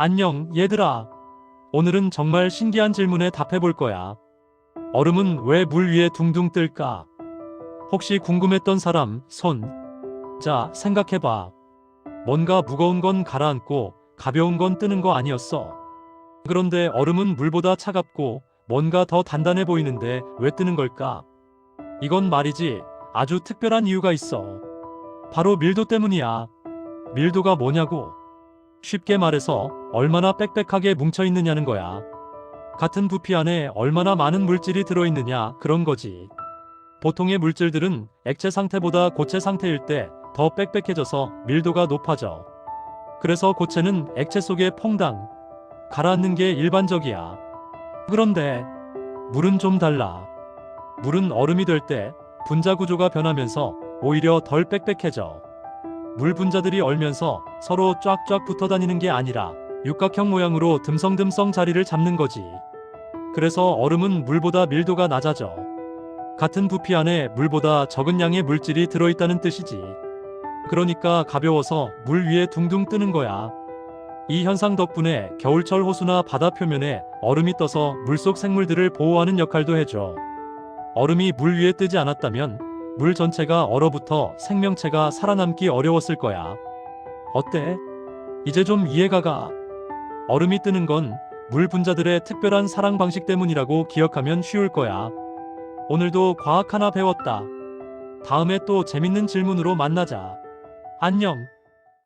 안녕, 얘들아. 오늘은 정말 신기한 질문에 답해 볼 거야. 얼음은 왜 물 위에 둥둥 뜰까? 혹시 궁금했던 사람, 손. 자, 생각해봐. 뭔가 무거운 건 가라앉고 가벼운 건 뜨는 거 아니었어. 그런데 얼음은 물보다 차갑고 뭔가 더 단단해 보이는데 왜 뜨는 걸까? 이건 말이지 아주 특별한 이유가 있어. 바로 밀도 때문이야. 밀도가 뭐냐고? 쉽게 말해서 얼마나 빽빽하게 뭉쳐 있느냐는 거야. 같은 부피 안에 얼마나 많은 물질이 들어있느냐 그런 거지. 보통의 물질들은 액체 상태보다 고체 상태일 때 더 빽빽해져서 밀도가 높아져. 그래서 고체는 액체 속에 퐁당 가라앉는 게 일반적이야. 그런데 물은 좀 달라. 물은 얼음이 될 때 분자 구조가 변하면서 오히려 덜 빽빽해져. 물 분자들이 얼면서 서로 쫙쫙 붙어 다니는 게 아니라 육각형 모양으로 듬성듬성 자리를 잡는 거지. 그래서 얼음은 물보다 밀도가 낮아져. 같은 부피 안에 물보다 적은 양의 물질이 들어있다는 뜻이지. 그러니까 가벼워서 물 위에 둥둥 뜨는 거야. 이 현상 덕분에 겨울철 호수나 바다 표면에 얼음이 떠서 물속 생물들을 보호하는 역할도 해줘. 얼음이 물 위에 뜨지 않았다면 물 전체가 얼어붙어 생명체가 살아남기 어려웠을 거야. 어때? 이제 좀 이해가 가. 얼음이 뜨는 건 물 분자들의 특별한 사랑 방식 때문이라고 기억하면 쉬울 거야. 오늘도 과학 하나 배웠다. 다음에 또 재밌는 질문으로 만나자. 안녕.